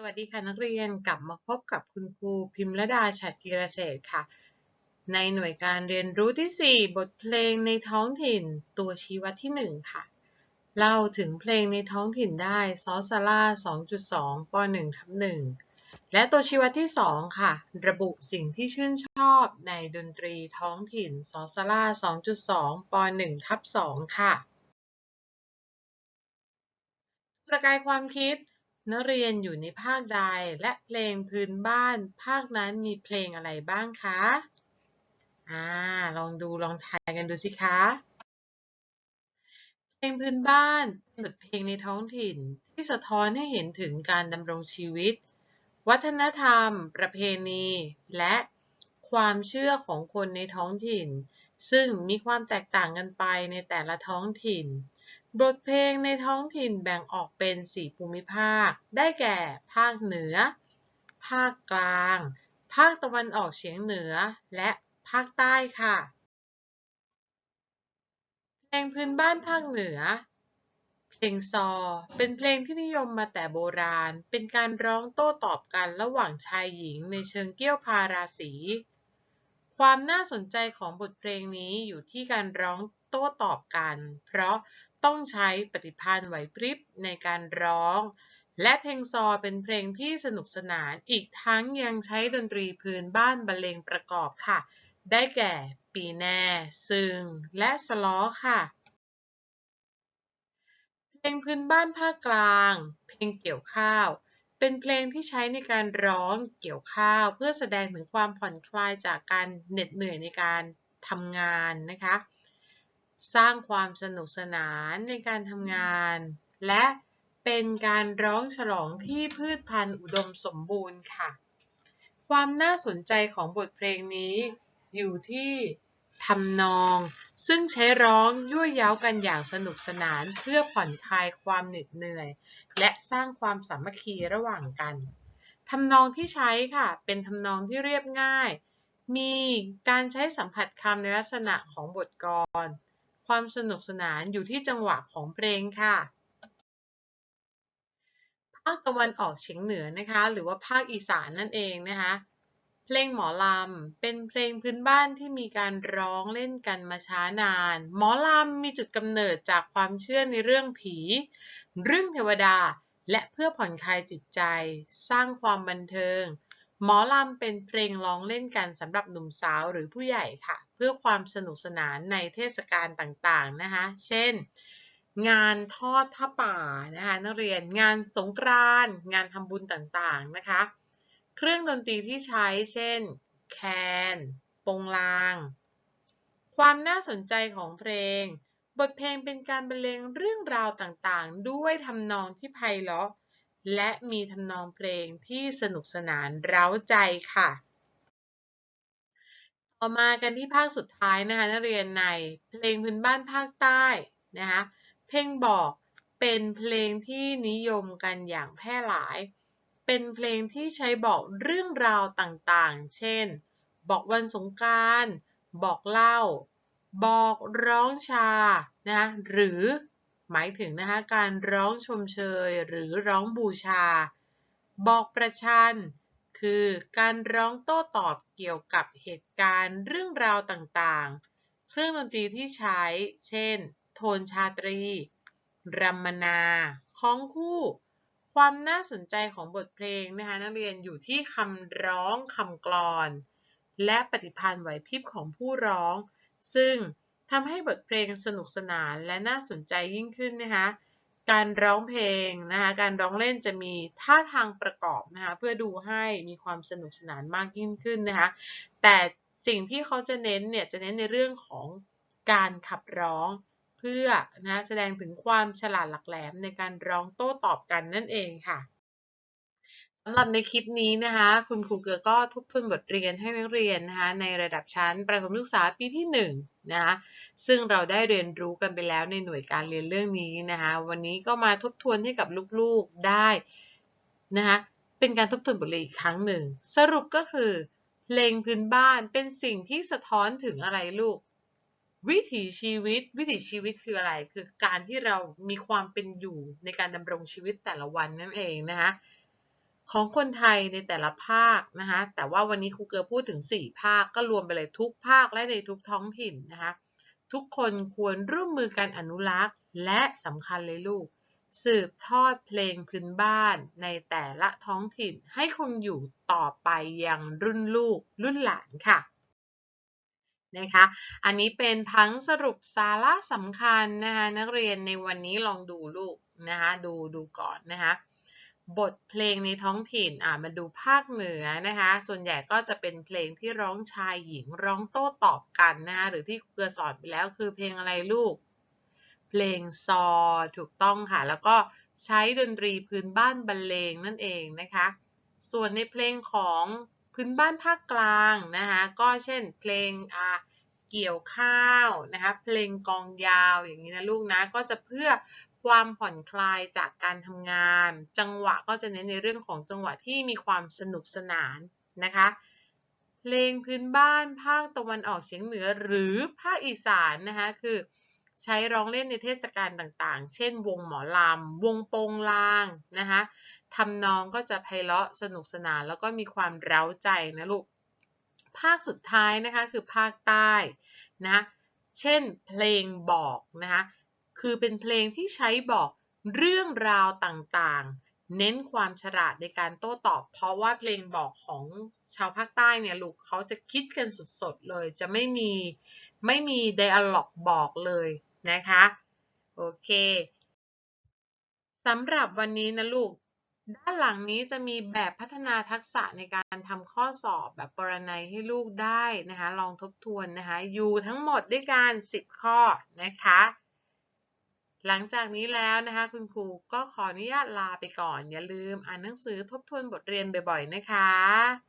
สวัสดีค่ะนักเรียนกลับมาพบกับคุณครูพิมรดาฉัตรกีรเศรษฐ์ค่ะ ในหน่วยการเรียนรู้ที่ 4 บทเพลงในท้องถิ่นตัวชี้วัดที่ 1 ค่ะ เล่าถึงเพลงในท้องถิ่นได้ซอสลา2.2ป .1 ทับ1และตัวชี้วัดที่ 2 ค่ะ ระบุสิ่งที่ชื่นชอบในดนตรีท้องถิ่นซอสลา2.2ป .1 ทับ2ค่ะ ประกายความคิด นักเรียนอยู่ในภาคใด และเพลงพื้นบ้าน ภาคนั้นมีเพลงอะไรบ้างคะ อ่า ลองดูลองทายกันดูสิคะ เพลงพื้นบ้านเป็นบทเพลงในท้องถิ่นที่สะท้อนให้เห็นถึงการดำรงชีวิต วัฒนธรรม ประเพณี และความเชื่อของคนในท้องถิ่น ซึ่งมีความแตกต่างกันไปในแต่ละท้องถิ่น บทเพลงในท้องถิ่นแบ่งออกเป็น 4 ภูมิภาค ได้แก่ ภาคเหนือ ภาคกลาง ภาคตะวันออกเฉียงเหนือ และภาคใต้ค่ะ เพลงพื้นบ้านภาคเหนือ เพลงซอ เป็นเพลงที่นิยมมาแต่โบราณ เป็นการร้องโต้ตอบกันระหว่างชายหญิงในเชิงเกี้ยวพาราสี ความน่าสนใจของบทเพลงนี้อยู่ที่การร้องโต้ตอบกัน เพราะ ต้องใช้ปฏิพันธ์ไหวพริบในการร้อง และเพลงซอเป็นเพลงที่สนุกสนานอีกทั้งยังใช้ดนตรีพื้นบ้านบรรเลงประกอบค่ะ ได้แก่ปีแน่ ซึง และสล้อค่ะเพลงพื้นบ้านภาคกลาง เพลงเกี่ยวข้าว เป็นเพลงที่ใช้ในการร้องเกี่ยวข้าว เพื่อแสดงถึงความผ่อนคลายจากการเหน็ดเหนื่อยในการทำงานนะคะ สร้างความสนุกสนานในการทำงาน และเป็นการร้องฉลองที่พืชพันธุ์อุดมสมบูรณ์ค่ะ ความน่าสนใจของบทเพลงนี้ อยู่ที่ทำนอง ซึ่งใช้ร้องยั่วเย้ากันอย่างสนุกสนานเพื่อผ่อนคลายความเหน็ดเหนื่อย และสร้างความสามัคคีระหว่างกันทำนองที่ใช้ค่ะ เป็นทำนองที่เรียบง่าย มีการใช้สัมผัสคำในลักษณะของบทกลอน ความสนุกสนานอยู่ที่จังหวะของเพลงค่ะ ภาคตะวันออกเฉียงเหนือนะคะ หรือว่าภาคอีสานนั่นเองนะคะ เพลงหมอลำ เป็นเพลงพื้นบ้านที่มีการร้องเล่นกันมาช้านาน หมอลำมีจุดกำเนิดจากความเชื่อในเรื่องผี เรื่องเทวดา และเพื่อผ่อนคลายจิตใจ สร้างความบันเทิง หมอลำเป็นเพลงร้องเล่นกันสำหรับหนุ่มสาวหรือผู้ใหญ่ค่ะ เพื่อความสนุกสนานในเทศกาลต่างๆนะคะ เช่น งานทอดผ้าป่านะคะนักเรียนงานสงกรานต์งานทำบุญต่างๆนะคะ เครื่องดนตรีที่ใช้เช่น แคนปงลาง ความน่าสนใจของเพลง บทเพลงเป็นการบรรเลงเรื่องราวต่างๆ ด้วยทำนองที่ไพเราะ และมีทำนองเพลงที่สนุกสนานเร้าใจค่ะ ต่อมากันที่ภาคสุดท้ายนะคะนักเรียนในเพลงพื้นบ้านภาคใต้นะคะเพลงบอกเป็นเพลงที่นิยมกันอย่างแพร่หลาย เป็นเพลงที่ใช้บอกเรื่องราวต่างๆ เช่น บอกวันสงกรานต์บอกเล่า บอกร้องชา นะ หรือ หมายถึงนะคะการร้องชมเชยหรือร้องบูชา บอกประชัน คือการร้องโต้ตอบเกี่ยวกับเหตุการณ์เรื่องราวต่างๆ เครื่องดนตรีที่ใช้ เช่น โทนชาตรี รัมมนาค้องคู่ ความน่าสนใจของบทเพลงนะคะนักเรียนอยู่ที่คำร้องคำกลอน และปฏิพันธ์ไหวพริบของผู้ร้อง ซึ่ง ทำให้บทเพลงสนุกสนานและน่าสนใจยิ่งขึ้นนะคะ การร้องเพลงนะคะการร้องเล่นจะมีท่าทางประกอบนะคะเพื่อดูให้มีความสนุกสนานมากยิ่งขึ้นนะคะแต่สิ่งที่เขาจะเน้นเนี่ยจะเน้นในเรื่องของการขับร้องเพื่อนะแสดงถึงความฉลาดหลักแหลมในการร้องโต้ตอบกันนั่นเองค่ะสำหรับในคลิปนี้นะคะ คุณครูเกือก็ทบทวนบทเรียนให้นักเรียนนะคะในระดับชั้นประถมศึกษาปีที่ 1 นะคะซึ่งเราได้เรียนรู้กันไปแล้วในหน่วยการเรียนเรื่องนี้นะคะวันนี้ก็มาทบทวนให้กับลูกๆได้นะคะเป็นการทบทวนบทเรียนอีกครั้งหนึ่ง สรุปก็คือเพลงพื้นบ้านเป็นสิ่งที่สะท้อนถึงอะไรลูก วิถีชีวิต วิถีชีวิตคืออะไร คือการที่เรามีความเป็นอยู่ในการดำรงชีวิตแต่ละวันนั่นเองนะคะ ของคนไทยในแต่ละภาคนะคะแต่ว่าวันนี้ครูเกลือพูดถึง 4 ภาคก็รวมไปเลยทุกภาคและในทุกท้องถิ่นนะคะทุกคนควรร่วมมือกันอนุรักษ์ และสำคัญเลยลูก สืบทอดเพลงพื้นบ้านในแต่ละท้องถิ่นให้คงอยู่ต่อไปอยังรุ่นลูกรุ่นหลานค่ะนะคะ อันนี้เป็นทั้งสรุปสาระสำคัญนะคะนักเรียนในวันนี้ลองดูลูกนะคะดูดูก่อนนะคะ บทเพลงในท้องถิ่นอ่ามาดูภาคเหนือนะคะ ส่วนใหญ่ก็จะเป็นเพลงที่ร้องชายหญิงร้องโต้ตอบกันนะคะหรือที่เกลือสอนไปแล้วคือเพลงอะไรลูก เพลงซอ ถูกต้องค่ะ แล้วก็ใช้ดนตรีพื้นบ้านบรรเลงนั่นเองนะคะ ส่วนในเพลงของพื้นบ้านภาคกลางนะคะ ก็เช่นเพลงอ่า เกี่ยวข้าวนะคะเพลงกองยาวอย่างนี้นะลูกนะก็จะเพื่อความผ่อนคลายจากการทำงาน จังหวะก็จะเน้นในเรื่องของจังหวะที่มีความสนุกสนานนะคะเพลงพื้นบ้านภาคตะวันออกเฉียงเหนือหรือภาคอีสานนะคะคือใช้ร้องเล่นในเทศกาลต่างๆ เช่น วงหมอลำ วงโปงลางนะคะทำนองก็จะไพเราะสนุกสนาน แล้วก็มีความเร้าใจนะลูก ภาคสุดท้ายนะคะคือภาคใต้นะเช่นเพลงบอกนะคะคือเป็นเพลงที่ใช้บอกเรื่องราวต่างๆ เน้นความฉลาดในการโต้ตอบ เพราะว่าเพลงบอกของชาวภาคใต้เนี่ยลูกเขาจะคิดกันสดๆเลย จะไม่มีไม่มีไดอะล็อกบอกเลยนะคะ โอเคสำหรับวันนี้นะลูก ด้านหลังนี้จะมีแบบพัฒนาทักษะในการทำข้อสอบแบบปรนัยให้ลูกได้นะคะ ลองทบทวนนะคะ อยู่ทั้งหมดด้วยกัน10 ข้อนะคะ หลังจากนี้แล้วนะคะ คุณครูก็ขออนุญาตลาไปก่อน อย่าลืมอ่านหนังสือทบทวนบทเรียนบ่อยๆนะคะ